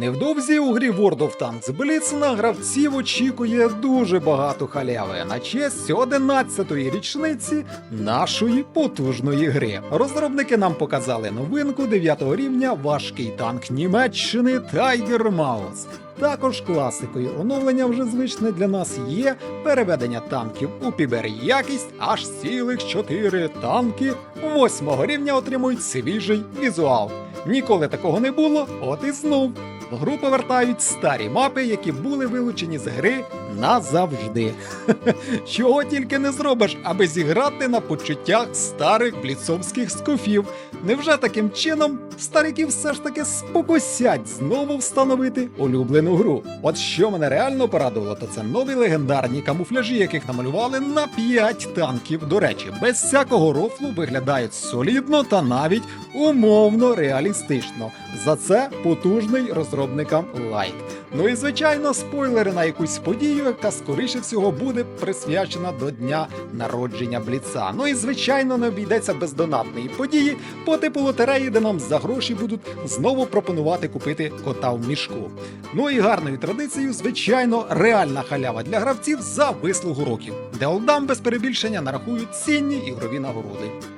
Невдовзі у грі World of Tanks Blitz на гравців очікує дуже багато халяви на честь 11-ї річниці нашої потужної гри. Розробники нам показали новинку 9-го рівня важкий танк Німеччини Tiger Mouse. Також класикою оновлення вже звичне для нас є переведення танків у пібер-якість аж цілих 4 танки 8-го рівня отримують свіжий візуал. Ніколи такого не було, от і знов. Гру повертають старі мапи, які були вилучені з гри назавжди. Чого тільки не зробиш, аби зіграти на почуттях старих бліцовських скуфів. Невже таким чином старики все ж таки спокусять знову встановити улюблену гру? От що мене реально порадувало, то це нові легендарні камуфляжі, яких намалювали на 5 танків. До речі, без всякого рофлу виглядають солідно та навіть умовно реалістично. За це потужний розробникам лайк. Ну і звичайно, спойлери на якусь подію, яка скоріше всього буде присвячена до дня народження Бліца. Ну і звичайно, не обійдеться без донатної події по типу лотереї, де нам за гроші будуть знову пропонувати купити кота в мішку. Ну і гарною традицією, звичайно, реальна халява для гравців за вислугу років, де олдам без перебільшення нарахують цінні ігрові нагороди.